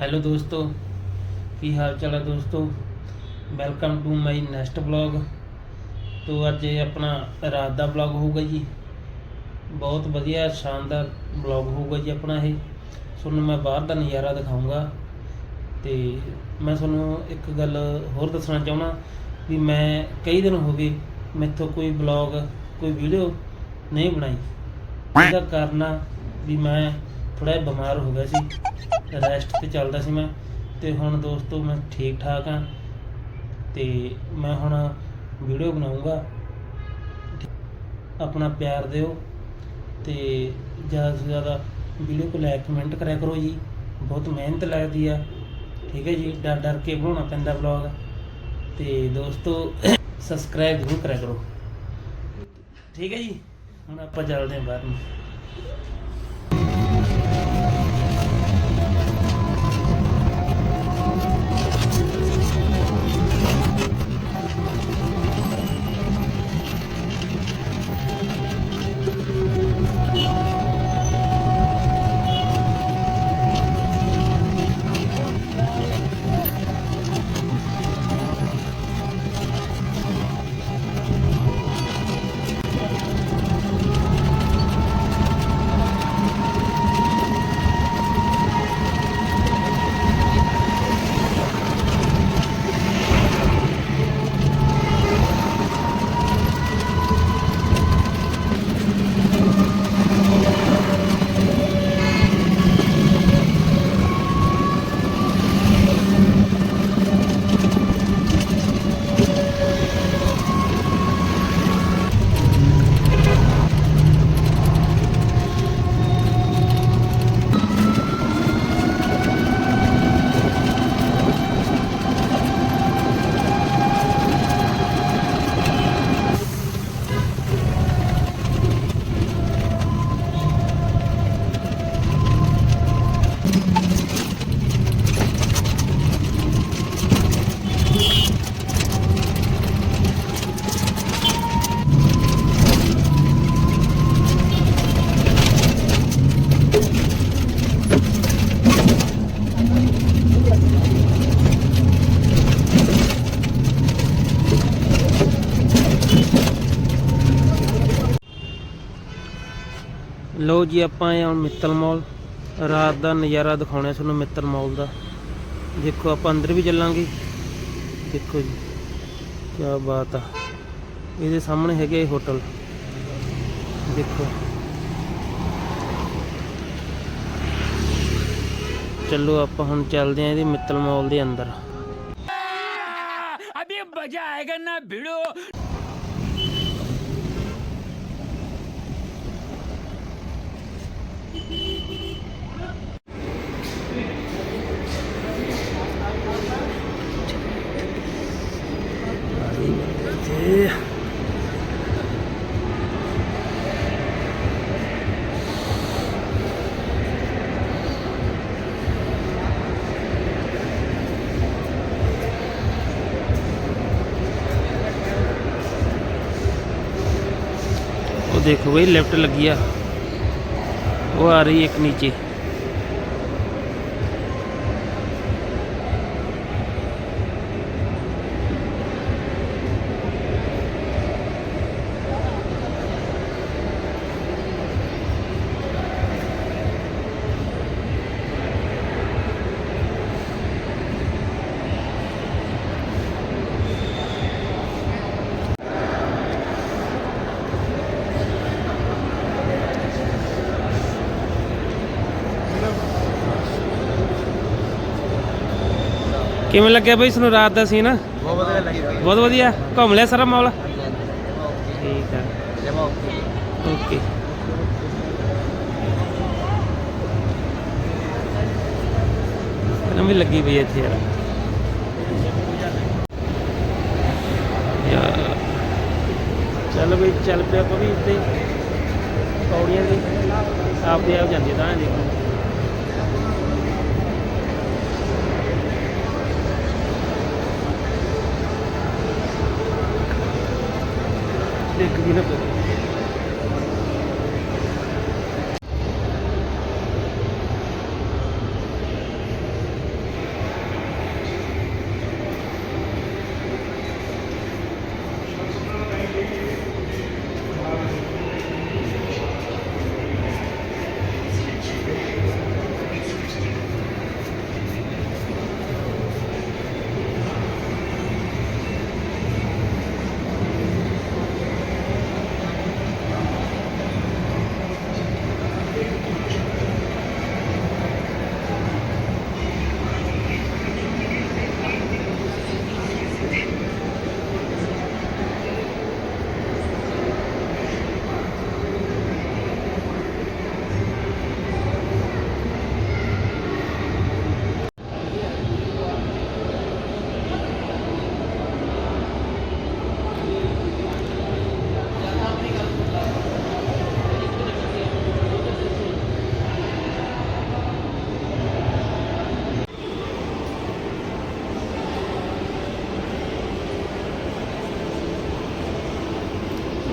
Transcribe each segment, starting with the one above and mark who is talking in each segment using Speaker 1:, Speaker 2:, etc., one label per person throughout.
Speaker 1: Hello ਦੋਸਤੋ, ਕੀ ਹਾਲ ਚਾਲ ਹੈ ਦੋਸਤੋ? Welcome to my next blog ਤੋਂ ਅੱਜ ਇਹ ਆਪਣਾ ਰਾਤ ਦਾ ਬਲੌਗ ਹੋਊਗਾ ਜੀ। ਬਹੁਤ ਵਧੀਆ, ਸ਼ਾਨਦਾਰ ਬਲੌਗ ਹੋਊਗਾ ਜੀ ਆਪਣਾ ਇਹ। ਤੁਹਾਨੂੰ ਮੈਂ ਬਾਹਰ ਦਾ ਨਜ਼ਾਰਾ ਦਿਖਾਊਂਗਾ। ਤੇ ਮੈਂ ਤੁਹਾਨੂੰ ਇੱਕ ਗੱਲ ਹੋਰ ਦੱਸਣਾ ਚਾਹੁੰਦਾ ਵੀ ਮੈਂ ਕਈ ਦਿਨ ਹੋ ਗਏ ਮੈਥੋਂ ਕੋਈ ਬਲੌਗ ਕੋਈ ਵੀਡੀਓ ਨਹੀਂ ਬਣਾਈ। ਇਹਦਾ ਕਾਰਨ ਆ ਵੀ ਮੈਂ ਥੋੜਾ ਜਿਹਾ ਬਿਮਾਰ ਹੋ ਗਿਆ ਸੀ। ਰੈਸਟ ਤੇ ਚੱਲਦਾ ਸੀ ਮੈਂ ਤੇ ਹੁਣ ਦੋਸਤੋ ਮੈਂ ਠੀਕ ਠਾਕ ਆ ਤੇ ਮੈਂ ਹੁਣ ਵੀਡੀਓ ਬਣਾਉਂਗਾ। ਆਪਣਾ ਪਿਆਰ ਦਿਓ ਤੇ ਜ਼ਿਆਦਾ ਤੋਂ ਜ਼ਿਆਦਾ ਵੀਡੀਓ को ਲਾਈਕ ਕਮੈਂਟ ਕਰਿਆ ਕਰੋ ਜੀ। ਬਹੁਤ ਮਿਹਨਤ ਲੱਗਦੀ ਆ। ਠੀਕ ਹੈ ਜੀ, ਡਰ ਡਰ ਕੇ ਬਣਾਉਣਾ ਪੈਂਦਾ ਵਲੌਗ ਤੇ ਦੋਸਤੋ ਸਬਸਕ੍ਰਾਈਬ ਜ਼ਰੂਰ ਕਰਿਆ ਕਰੋ। ਠੀਕ ਹੈ ਜੀ, ਹੁਣ ਆਪਾਂ ਚੱਲਦੇ ਹਾਂ ਬਾਹਰ ਨੂੰ। ਲੋ ਜੀ, ਆਪਾਂ ਆਏ ਹਾਂ ਮਿੱਤਲ ਮਾਲ। ਰਾਤ ਦਾ ਨਜ਼ਾਰਾ ਦਿਖਾਉਣਾ ਤੁਹਾਨੂੰ ਮਿੱਤਲ ਮਾਲ ਦਾ। ਦੇਖੋ, ਆਪਾਂ ਅੰਦਰ ਵੀ ਚੱਲਾਂਗੇ। ਦੇਖੋ ਜੀ ਕੀ ਬਾਤ ਆ। ਇਹਦੇ ਸਾਹਮਣੇ ਹੈਗੇ ਹੋਟਲ। ਦੇਖੋ। ਚਲੋ, ਆਪਾਂ ਹੁਣ ਚੱਲਦੇ ਹਾਂ ਇਹਦੇ ਮਿੱਤਲ ਮਾਲ ਦੇ ਅੰਦਰ।
Speaker 2: ਅਬੇ ਮਜ਼ਾ ਨਾ, ਭਿੜੋ।
Speaker 1: ਤੇ ਉਹ ਦੇਖੋ ਬਈ ਲੈਫਟ ਲੱਗੀ ਆ ਉਹ ਆ ਰਹੀ ਇੱਕ ਕਿਵੇਂ ਲੱਗਿਆ ਬਈ ਤੁਹਾਨੂੰ ਰਾਤ ਦਾ ਸੀ ਨਾ
Speaker 3: ਬਹੁਤ ਵਧੀਆ ਲੱਗਿਆ
Speaker 1: ਬਹੁਤ ਵਧੀਆ। ਘੁੰਮ ਲਿਆ ਸਾਰਾ ਮਾਹੌਲ ਠੀਕ ਆ।
Speaker 3: ਓਕੇ।
Speaker 1: ਲੱਗੀ ਪਈ ਇੱਥੇ ਯਾਰ। ਯਾਰ। ਚੱਲ ਬਈ ਚੱਲ ਪਿਆ ਆਪਾਂ ਵੀ ਇੱਥੇ। ਪੌੜੀਆਂ ਦੀ ਆਪਦੇ ਆਪ ਜਾਂਦੀ ਤਾਂ ਦੇਖੋ। ਦੇਖ ਵੀ ਨਾ ਪਵੇ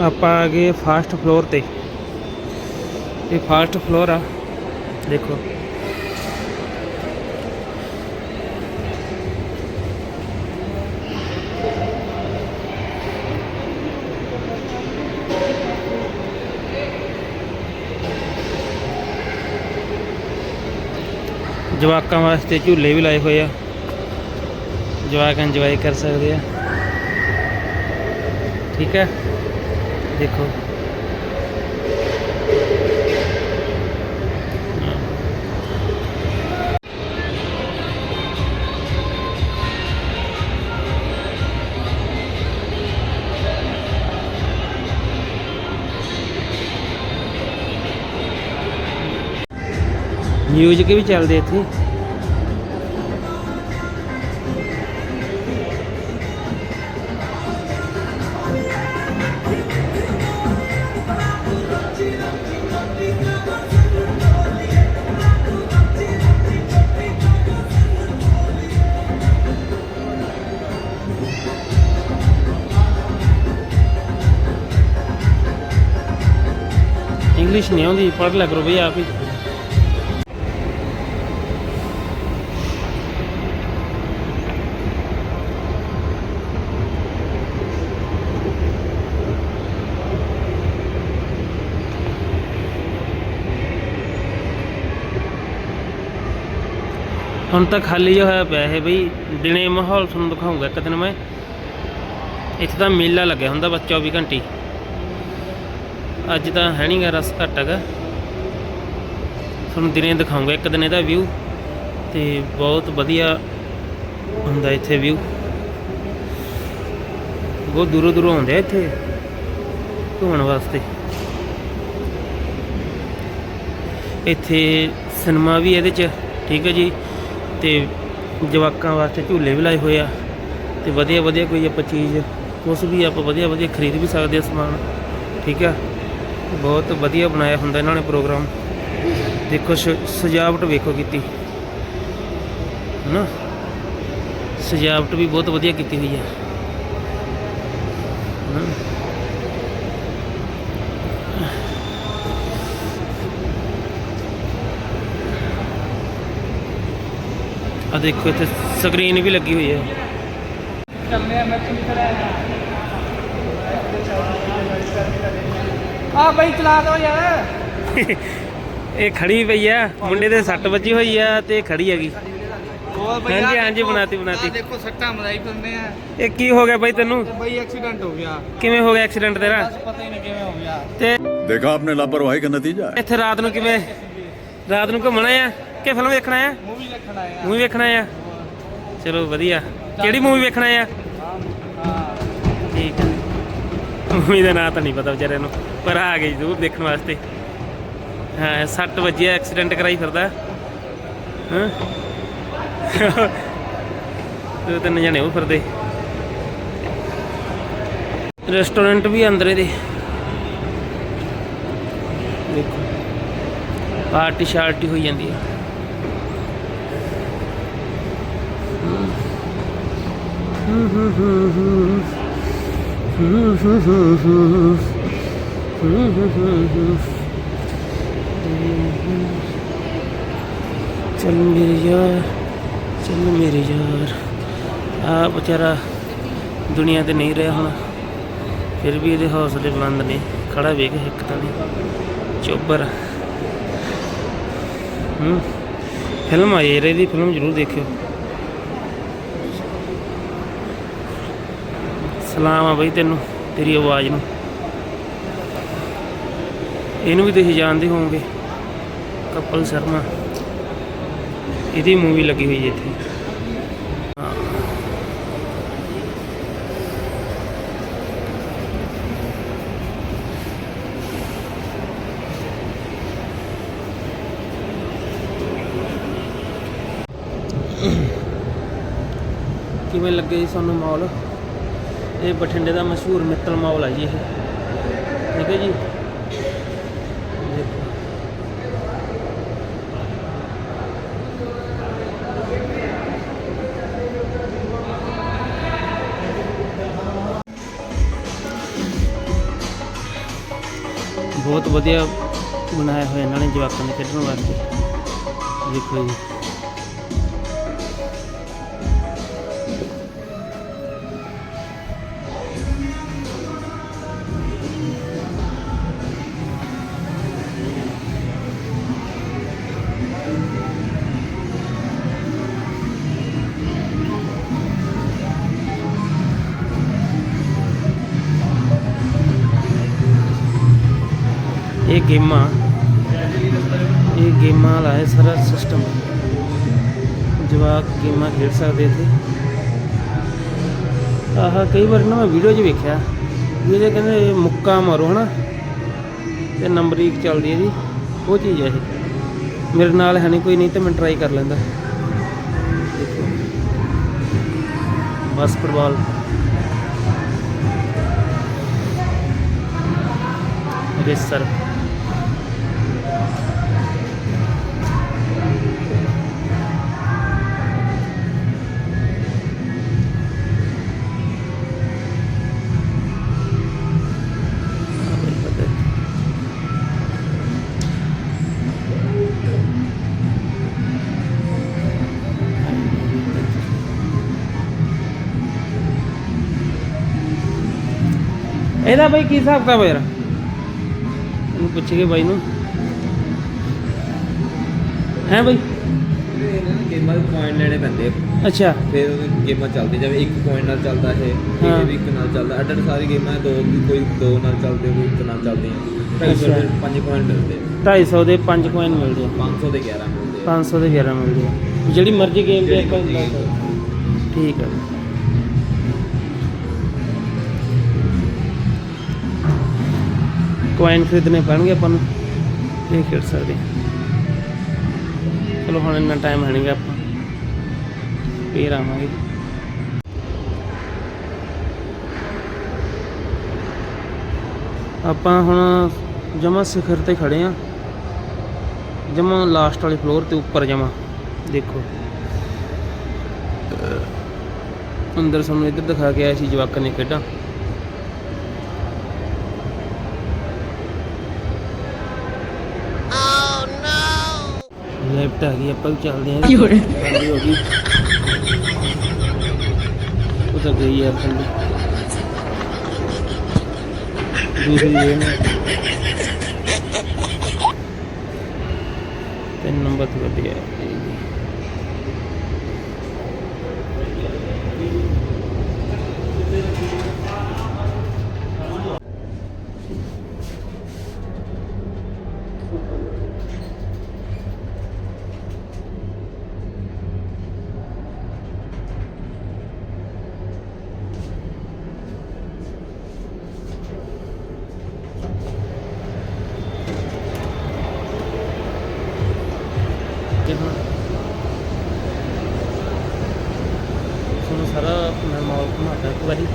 Speaker 1: ਆਪਾਂ ਆ ਗਏ ਫਾਸਟ ਫਲੋਰ ਤੇ ਇਹ ਫਾਸਟ ਫਲੋਰ ਆ ਦੇਖੋ ਜਵਾਕਾਂ ਵਾਸਤੇ ਝੂਲੇ ਵੀ ਲਾਏ ਹੋਏ ਆ ਜਵਾਕ ਇੰਜੋਏ ਕਰ ਸਕਦੇ ਆ ਠੀਕ ਹੈ ਦੇਖੋ ਮਿਊਜ਼ਿਕ ਵੀ ਚੱਲਦੇ ਇੱਥੇ ਇੰਗਲਿਸ਼ ਨਹੀਂ ਆਉਂਦੀ, ਪੜ੍ਹ ਲਿਆ ਕਰੋ ਬਈ ਆਪ ਹੀ। ਹੁਣ ਤਾਂ ਖਾਲੀ ਜਿਹਾ ਹੋਇਆ ਪਿਆ ਇਹ ਬਈ, ਦਿਨੇ ਮਾਹੌਲ ਤੁਹਾਨੂੰ ਦਿਖਾਉਂਗਾ ਇੱਕ ਦਿਨ ਮੈਂ। ਇੱਥੇ ਤਾਂ ਮੇਲਾ ਲੱਗਿਆ ਹੁੰਦਾ ਬਸ 24 ਘੰਟੇ। ਅੱਜ ਤਾਂ ਹੈ ਨਹੀਂਗਾ ਰਸ ਘੱਟ ਹੈਗਾ। ਤੁਹਾਨੂੰ ਦਿਨੇ ਦਿਖਾਉਂਗਾ, ਇੱਕ ਦਿਨ ਇਹਦਾ ਵਿਊ ਤੇ ਬਹੁਤ ਵਧੀਆ ਹੁੰਦਾ ਇੱਥੇ ਵਿਊ ਬਹੁਤ ਦੂਰੋਂ ਦੂਰੋਂ ਆਉਂਦੇ ਆ ਇੱਥੇ ਘੁੰਮਣ ਵਾਸਤੇ। ਇੱਥੇ ਸਿਨੇਮਾ ਵੀ ਇਹਦੇ 'ਚ, ਠੀਕ ਹੈ ਜੀ, ਤੇ ਜਵਾਕਾਂ ਵਾਸਤੇ ਝੂਲੇ ਵੀ ਲਾਏ ਹੋਏ ਆ, ਤੇ ਵਧੀਆ ਵਧੀਆ ਕੋਈ ਆਪਾਂ ਚੀਜ਼, ਕੁਛ ਵੀ ਆਪਾਂ ਵਧੀਆ ਵਧੀਆ ਖਰੀਦ ਵੀ ਸਕਦੇ ਆ ਸਮਾਨ, ਠੀਕ ਆ। ਬਹੁਤ ਵਧੀਆ ਬਣਾਇਆ ਹੁੰਦਾ ਇਹਨਾਂ ਨੇ ਪ੍ਰੋਗਰਾਮ। ਦੇਖੋ ਸ- ਸਜਾਵਟ ਵੇਖੋ ਕੀਤੀ। ਨਾ ਸਜਾਵਟ ਵੀ ਬਹੁਤ ਵਧੀਆ ਕੀਤੀ ਹੋਈ ਹੈ। ਆ ਦੇਖੋ ਇੱਥੇ ਸਕਰੀਨ ਵੀ ਲੱਗੀ ਹੋਈ ਹੈ।
Speaker 3: ਆ ਬਈ ਚਲਾ ਦੋ ਯਾਰ।
Speaker 1: ਇਹ ਖੜੀ ਪਈ ਆ ਮੁੰਡੇ ਦੇ ਸੱਟ ਵੱਜੀ ਹੋਈ ਆ ਤੇ ਖੜੀ ਹੈਗੀ। ਹਾਂਜੀ ਹਾਂਜੀ ਬਣਾਤੀ ਬਣਾਤੀ।
Speaker 3: ਦੇਖੋ ਸੱਟਾਂ ਮਰਾਈ ਪੰਨੇ ਆ।
Speaker 1: ਇਹ ਕੀ ਹੋ ਗਿਆ ਬਈ ਤੈਨੂੰ?
Speaker 3: ਬਈ ਐਕਸੀਡੈਂਟ ਹੋ ਗਿਆ।
Speaker 1: ਕਿਵੇਂ ਹੋ ਗਿਆ ਐਕਸੀਡੈਂਟ ਤੇਰਾ?
Speaker 3: ਪਤਾ ਹੀ ਨਹੀਂ ਕਿਵੇਂ ਹੋ ਗਿਆ।
Speaker 1: ਤੇ
Speaker 4: ਦੇਖਾ ਆਪਨੇ ਲਾਪਰਵਾਹੀ ਦਾ ਨਤੀਜਾ।
Speaker 1: ਇੱਥੇ ਰਾਤ ਨੂੰ ਕਿਵੇਂ? ਰਾਤ ਨੂੰ ਘੁੰਮਣਾ ਆ ਕਿ ਫਿਲਮ ਵੇਖਣਾ ਆ?
Speaker 3: ਮੂਵੀ ਵੇਖਣਾ ਆ।
Speaker 1: ਮੂਵੀ ਵੇਖਣਾ ਆ? ਚਲੋ ਵਧੀਆ। ਕਿਹੜੀ ਮੂਵੀ ਵੇਖਣਾ ਆ? ਮੂਵੀ ਦਾ ਨਾਂ ਤਾਂ ਨਹੀਂ ਪਤਾ ਵਿਚਾਰੇ ਨੂੰ, ਪਰ ਆ ਗਏ ਜ਼ਰੂਰ ਦੇਖਣ ਵਾਸਤੇ। ਹਾਂ, ਸੱਟ ਵੱਜੀ ਐਕਸੀਡੈਂਟ ਕਰਾਈ ਫਿਰਦਾ। ਹਾਂ। ਦੋ ਤਿੰਨ ਜਣੇ ਉਹ ਫਿਰਦੇ। ਰੈਸਟੋਰੈਂਟ ਵੀ ਅੰਦਰ ਇਹਦੇ ਦੇਖੋ, ਪਾਰਟੀ ਸ਼ਾਰਟੀ ਹੋਈ ਜਾਂਦੀ ਆ। ਚੱਲ ਮੇਰੇ ਯਾਰ, ਚੱਲ ਮੇਰੇ ਯਾਰ। ਆ ਵਿਚਾਰਾ ਦੁਨੀਆ ਤੇ ਨਹੀਂ ਰਿਹਾ ਹੁਣ। ਫਿਰ ਵੀ ਇਹਦੇ ਹੌਸਲੇ ਬੁਲੰਦ ਨੇ। ਖੜਾ ਵੇਖ ਇੱਕ ਤਾਂ ਨਹੀਂ। ਚੋਬਰ। ਹੂੰ। ਫਿਲਮ ਆਈ ਹੈ ਦੀ ਫਿਲਮ ਜ਼ਰੂਰ ਦੇਖਿਓ। ਸਲਾਮ ਆ ਬਈ ਤੈਨੂੰ, ਤੇਰੀ ਆਵਾਜ਼ ਨੂੰ। ਇਹਨੂੰ ਵੀ ਤੁਸੀਂ ਜਾਣਦੇ ਹੋਵੋਗੇ, ਕਪਲ ਸ਼ਰਮਾ। ਇਹਦੀ ਮੂਵੀ ਲੱਗੀ ਹੋਈ ਇੱਥੇ। ਕਿਵੇਂ ਲੱਗੇ ਜੀ ਤੁਹਾਨੂੰ ਮਾਲ ਇਹ ਬਠਿੰਡੇ ਦਾ ਮਸ਼ਹੂਰ ਮਿੱਤਲ ਮਾਲ ਹੈ ਜੀ ਇਹ। ਠੀਕ ਹੈ ਜੀ? ਬਹੁਤ ਵਧੀਆ ਬਣਾਇਆ ਹੋਇਆ ਇਹਨਾਂ ਨੇ ਜਵਾਕਾਂ ਦੇ ਖੇਡਣ ਵਾਸਤੇ। ਦੇਖੋ ਜੀ। ਇਹ ਗੇਮਾਂ ਇਹ ਗੇਮਾਂ ਵਾਲਾ ਹੈ ਸਾਰਾ ਸਿਸਟਮ ਜਵਾਕ ਗੇਮਾਂ ਖੇਡ ਸਕਦੇ ਇੱਥੇ। ਆਹ ਕਈ ਵਾਰ ਨਾ ਮੈਂ ਵੀਡੀਓ 'ਚ ਵੇਖਿਆ, ਵੀ ਕਹਿੰਦੇ ਮੁੱਕਾ ਮਾਰੋ, ਹਨਾ? ਤੇ ਨੰਬਰ 1 ਚੱਲਦੀ ਹੈ ਜੀ। ਉਹ ਚੀਜ਼ ਹੈ ਇਹ। ਮੇਰੇ ਨਾਲ ਹੈ ਨਹੀਂ ਕੋਈ, ਨਹੀਂ ਤੇ ਮੈਂ ਟਰਾਈ ਕਰ ਲੈਂਦਾ। ਦੇਖੋ ਬਾਸਕਟਬਾਲ ਰੇਸਰ। ਇਹਦਾ ਬਈ ਕੀ ਹਿਸਾਬ ਕਿਤਾਬ ਹੈ ਯਾਰ ਇਹਨੂੰ ਪੁੱਛੀਏ ਬਾਈ ਨੂੰ ਹੈ ਬਈ
Speaker 3: ਗੇਮਾਂ ਦੇ ਪੁਆਇੰਟ ਲੈਣੇ ਪੈਂਦੇ ਆ।
Speaker 1: ਅੱਛਾ
Speaker 3: ਫਿਰ ਉਹ ਗੇਮਾਂ ਚੱਲਦੀਆਂ ਜਿਵੇਂ ਇੱਕ ਪੁਆਇੰਟ ਨਾਲ ਚੱਲਦਾ ਹੈ
Speaker 1: ਹਾਂ।
Speaker 3: ਇੱਕ ਵੀ ਇੱਕ ਨਾਲ ਚੱਲਦਾ ਅੱਡ ਅੱਡ ਸਾਰੀ ਗੇਮਾਂ ਦੋ ਕੋਈ ਦੋ ਨਾਲ ਚੱਲਦੇ ਕੋਈ ਇੱਕ ਨਾਲ ਚੱਲਦੇ ਆ ਢਾਈ ਸੌ
Speaker 1: ਅੱਛਾ।
Speaker 3: ਦੇ ਪੰਜ ਪੁਆਇੰਟ ਮਿਲਦੇ
Speaker 1: 250 ਦੇ 5 ਕੋਇਨ ਮਿਲਦੇ ਆ
Speaker 3: 500 ਦੇ 11 ਮਿਲਦੇ ਆ
Speaker 1: 500 ਦੇ 11 ਮਿਲਦੇ ਆ ਜਿਹੜੀ ਮਰਜ਼ੀ ਗੇਮ ਦੇ
Speaker 3: ਜਿਹੜੀ
Speaker 1: ਆਪਾਂ
Speaker 3: ਮਰਜ਼ੀ
Speaker 1: ਲਾ ਸਕਦੇ। ਠੀਕ ਹੈ ਕੋਇਨ ਖਰੀਦਣੇ ਪੈਣਗੇ ਆਪਾਂ ਨੂੰ ਇਹ ਖੇਡ ਸਕਦੇ ਹਾਂ। ਚਲੋ ਹੁਣ ਇੰਨਾ ਟਾਈਮ ਹੈ ਨਹੀਂਗਾ ਆਪਾਂ। ਫੇਰ ਆਵਾਂਗੇ। ਆਪਾਂ ਹੁਣ ਜਮਾ ਸਿਖਰ ਤੇ ਖੜੇ ਆ। ਜਮਾ ਲਾਸਟ ਵਾਲੇ ਫਲੋਰ ਤੇ ਉੱਪਰ ਜਮਾ। ਦੇਖੋ। ਅੰਦਰ ਸਾਨੂੰ ਇੱਧਰ ਦਿਖਾ ਕੇ ਆਇਆ ਸੀ ਜਵਾਕਾਂ ਨੇ ਖੇਡਾਂ। ਲੈਫਟ ਆ ਗਈ ਆਪਾਂ ਵੀ ਚੱਲਦੇ ਆਂ ਕੀ ਹੋ ਗਈ ਉਧਰ ਗਈ ਯਾਰ ਠੰਡੀ ਦੂਸਰੀ ਗੇਮ ਤਿੰਨ ਨੰਬਰ ਤੇ ਵਧੀਆ ਤੇ ਹੁਣ ਤੁਹਾਨੂੰ ਸਾਰਾ ਮੈਂ ਮਾਲ ਘੁਮਾਤਾ ਇੱਕ ਵਾਰੀ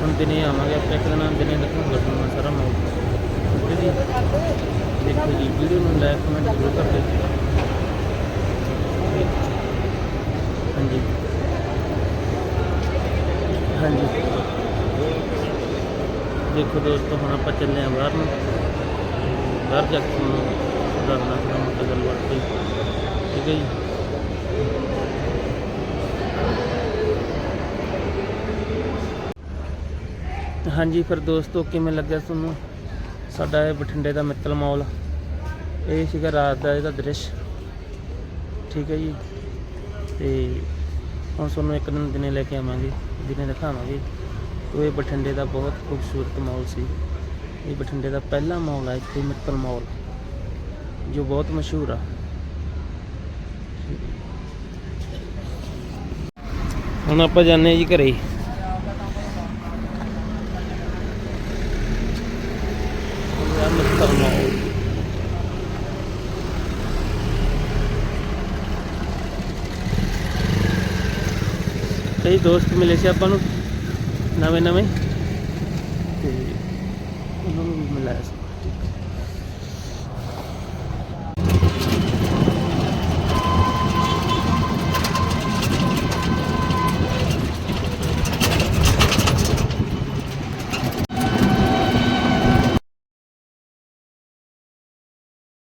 Speaker 1: ਹੁਣ ਦਿਨੇ ਆਵਾਂਗੇ ਆਪਾਂ ਦਿਨੇ ਦਿਖਾਉਂਗਾ ਤੁਹਾਨੂੰ ਮੈਂ ਸਾਰਾ ਮਾਲ ਠੀਕ ਹੈ ਜੀ ਦੇਖੋ ਜੀ, ਵੀਡੀਓ ਨੂੰ ਲਾਈਕ ਕਮੈਂਟ ਜ਼ਰੂਰ ਕਰ ਦਿਓ ਹਾਂਜੀ। ਹਾਂਜੀ। ਦੇਖੋ ਦੋਸਤੋ, ਹੁਣ ਆਪਾਂ ਚੱਲੇ ਆ ਬਾਹਰ ਨੂੰ। ਬਾਹਰ ਜਾ ਕੇ ਤੁਹਾਨੂੰ ਦੱਸਣਾ ਥੋੜਾ ਮੋਟਾ ਗੱਲਬਾਤ ਠੀਕ ਹੈ ਜੀ? ਹਾਂਜੀ, ਫਿਰ ਦੋਸਤੋ, ਕਿਵੇਂ ਲੱਗਿਆ ਤੁਹਾਨੂੰ ਸਾਡਾ ਇਹ ਬਠਿੰਡੇ ਦਾ ਮਿੱਤਲ ਮਾਲ ਇਹ ਸੀਗਾ ਰਾਤ ਦਾ ਇਹਦਾ ਦ੍ਰਿਸ਼। ਠੀਕ ਹੈ ਜੀ? ਤੇ ਹੁਣ ਤੁਹਾਨੂੰ ਇੱਕ ਦਿਨ ਦਿਨੇ ਲੈ ਕੇ ਆਵਾਂਗੇ, ਦਿਨੇ ਦਿਖਾਵਾਂਗੇ। ਉਹ ਇਹ ਬਠਿੰਡੇ ਦਾ ਬਹੁਤ ਖੂਬਸੂਰਤ ਮਾਲ ਸੀ। ਇਹ ਬਠਿੰਡੇ ਦਾ ਪਹਿਲਾ ਮਾਲ ਹੈ ਇੱਥੇ ਮਿੱਤਲ ਮਾਲ ਜੋ ਬਹੁਤ ਮਸ਼ਹੂਰ ਆ। ਹੁਣ ਆਪਾਂ ਜਾਂਦੇ ਹਾਂ ਜੀ ਘਰੇ ਇਹ ਮਿੱਤਲ ਮਾਲ ਕਈ ਦੋਸਤ ਮਿਲੇ ਸੀ ਆਪਾਂ ਨੂੰ ਨਵੇਂ ਨਵੇਂ